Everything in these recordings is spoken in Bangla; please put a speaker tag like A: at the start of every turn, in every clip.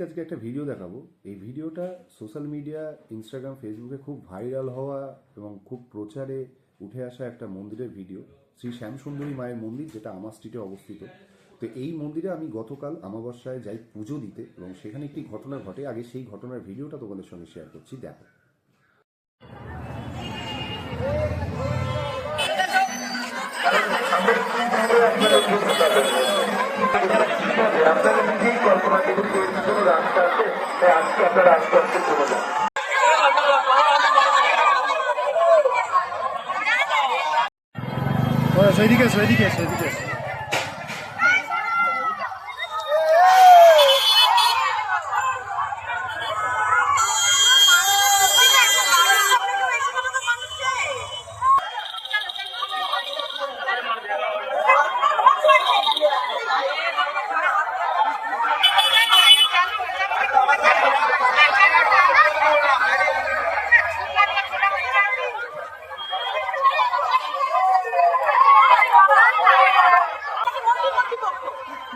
A: আপনাদেরকে আজকে একটা ভিডিও দেখাবো। এই ভিডিওটা সোশ্যাল মিডিয়া ইনস্টাগ্রাম ফেসবুকে খুব ভাইরাল হওয়া এবং খুব প্রচারে উঠে আসা একটা মন্দিরের ভিডিও শ্রী শ্যামসুন্দরী মায়ের মন্দির, যেটা আমার স্ট্রিটে অবস্থিত। তো এই মন্দিরে আমি গতকাল আমাবস্যায় যাই পুজো দিতে এবং সেখানে একটি ঘটনা ঘটে। আগে সেই ঘটনার ভিডিওটা তোমাদের সঙ্গে শেয়ার করছি, দেখো।
B: কল্পনা করুন কোনো রাস্তা আছে আজকে আপনারা আস্তে আস্তে চলে যান
C: সেইদিকে এসো এদিকে এসো এদিকে এসো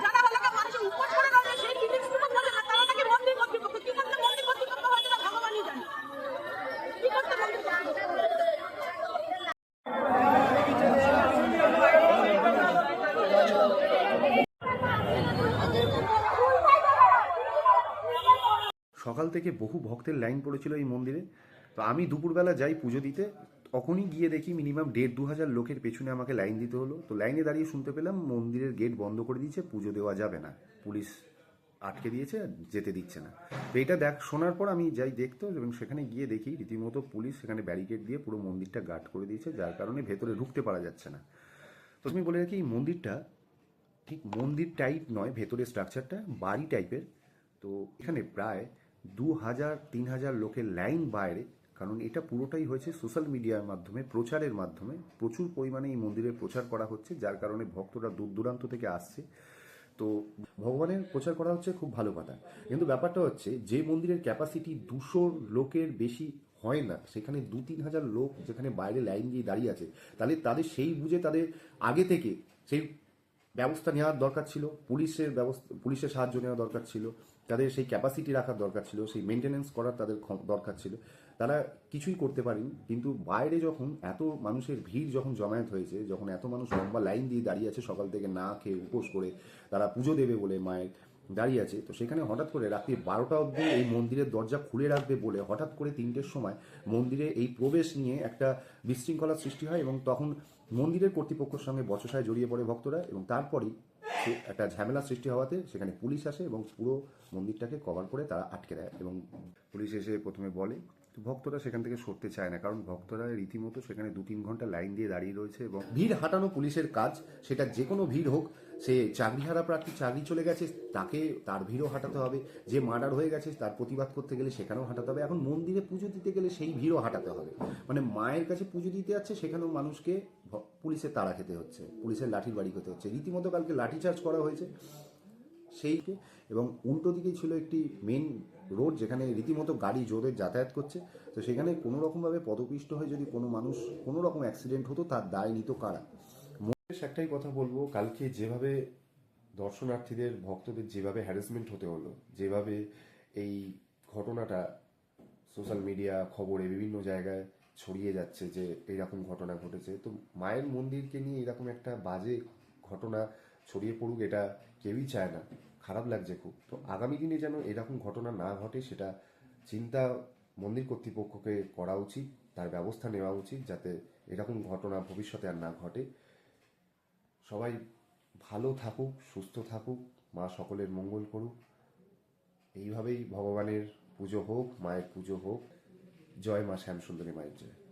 D: যারা এলাকার মানুষের উপোস করে রয়েছে, সেই জিনিসগুলো বলে না, তারা নাকি মন্দির কর্তৃপক্ষ। কি করতে মন্দির কর্তৃপক্ষ হয় সেটা ভগবানই জানে। কি করতে মন্দির কর্তৃপক্ষ?
A: সকাল থেকে বহু ভক্তের লাইন পড়েছিল এই মন্দিরে। তো আমি দুপুরবেলা যাই পুজো দিতে, তখনই গিয়ে দেখি মিনিমাম দেড় দু হাজার লোকের পেছনে আমাকে লাইন দিতে হলো। তো লাইনে দাঁড়িয়ে শুনতে পেলাম, মন্দিরের গেট বন্ধ করে দিয়েছে, পুজো দেওয়া যাবে না। পুলিশ আটকে দিয়েছে, আর যেতে দিচ্ছে না। তো এটা দেখ, শোনার পর আমি যাই দেখতো এবং সেখানে গিয়ে দেখি রীতিমতো পুলিশ সেখানে ব্যারিকেড দিয়ে পুরো মন্দিরটা গার্ড করে দিয়েছে, যার কারণে ভেতরে ঢুকতে পারা যাচ্ছে না। তো তুমি বলে রাখি, এই মন্দিরটা ঠিক মন্দির টাইপ নয় ভেতরে স্ট্রাকচারটা বাড়ি টাইপের তো এখানে প্রায় দু হাজার তিন হাজার লোকের লাইন বাইরে, কারণ এটা পুরোটাই হয়েছে সোশ্যাল মিডিয়ার মাধ্যমে, প্রচারের মাধ্যমে। প্রচুর পরিমাণে এই মন্দিরের প্রচার করা হচ্ছে, যার কারণে ভক্তরা দূর দূরান্ত থেকে আসছে। তো ভগবানের প্রচার করা হচ্ছে খুব ভালো কথা। কিন্তু ব্যাপারটা হচ্ছে, যে মন্দিরের ক্যাপাসিটি দুশো লোকের বেশি হয় না, সেখানে দু তিন হাজার লোক যেখানে বাইরে লাইন দিয়ে দাঁড়িয়ে আছে, তাহলে তাদের সেই বুঝে তাদের আগে থেকে, সেই ব্যবস্থা নেওয়ার দরকার ছিল, পুলিশের ব্যবস্থা, পুলিশের সাহায্য নেওয়া দরকার ছিল, তাদের সেই ক্যাপাসিটি রাখার দরকার ছিল, সেই মেনটেনেন্স করার তাদের দরকার ছিল। তারা কিছুই করতে পারেনি, কিন্তু বাইরে যখন এত মানুষের ভিড় যখন জমায়েত হয়েছে, যখন এত মানুষ লম্বা লাইন দিয়ে দাঁড়িয়ে আছে সকাল থেকে না খেয়ে উপোস করে, তারা পুজো দেবে বলে মায়ের দাঁড়িয়ে আছে। তো সেখানে হঠাৎ করে রাত্রি বারোটা অবধি এই মন্দিরের দরজা খুলে রাখবে বলে হঠাৎ করে তিনটের সময় মন্দিরে এই প্রবেশ নিয়ে একটা বিশৃঙ্খলার সৃষ্টি হয় এবং তখন মন্দিরের কর্তৃপক্ষের সঙ্গে বচসায় জড়িয়ে পড়ে ভক্তরা এবং তারপরই একটা ঝামেলা সৃষ্টি হওয়াতে সেখানে পুলিশ আসে এবং পুরো মন্দিরটাকে কভার করে তারা আটকে দেয় এবং পুলিশ এসে প্রথমে বলে ভক্তরা সেখান থেকে সরতে চায় না, কারণ ভক্তরা রীতিমতো সেখানে দু তিন ঘণ্টা লাইন দিয়ে দাঁড়িয়ে রয়েছে এবং ভিড় হাঁটানো পুলিশের কাজ, সেটা যে কোনো ভিড় হোক, সে চাকরিহারা প্রার্থী চাকরি চলে গেছে, তাকে তার ভিড়ও হাঁটাতে হবে, যে মার্ডার হয়ে গেছে তার প্রতিবাদ করতে গেলে সেখানেও হাঁটাতে হবে, এখন মন্দিরে পুজো দিতে গেলে সেই ভিড়ও হাঁটাতে হবে মানে মায়ের কাছে পুজো দিতে যাচ্ছে, সেখানেও মানুষকে পুলিশের তাড়া খেতে হচ্ছে, পুলিশের লাঠির বাড়ি খেতে হচ্ছে, রীতিমতো কালকে লাঠিচার্জ করা হয়েছে সেইকে এবং উল্টো দিকে ছিল একটি মেন রোড যেখানে রীতিমতো গাড়ি জোরে যাতায়াত করছে। তো সেখানে কোনো রকমভাবে পদপিষ্ট হয়ে যদি কোনো মানুষ কোনো রকম অ্যাক্সিডেন্ট হতো, তার দায় নিত কারা? শেষ একটাই কথা বলব, কালকে যেভাবে দর্শনার্থীদের, ভক্তদের যেভাবে হ্যারাসমেন্ট হতে হলো, যেভাবে এই ঘটনাটা সোশ্যাল মিডিয়া খবরে বিভিন্ন জায়গায় ছড়িয়ে যাচ্ছে যে এরকম ঘটনা ঘটেছে, তো মায়ের মন্দিরকে নিয়ে এরকম একটা বাজে ঘটনা ছড়িয়ে পড়ুক, এটা কেউই চায় না। খারাপ লাগছে খুব। তো আগামী দিনে যেন এরকম ঘটনা না ঘটে, সেটা চিন্তা মন্দির কর্তৃপক্ষকে করা উচিত, তার ব্যবস্থা নেওয়া উচিত, যাতে এরকম ঘটনা ভবিষ্যতে আর না ঘটে। সবাই ভালো থাকুক, সুস্থ থাকুক, মা সকলের মঙ্গল করুক। এইভাবেই ভগবানের পুজো হোক, মায়ের পুজো হোক। জয় মা শ্যামসুন্দরী মায়ের জয়।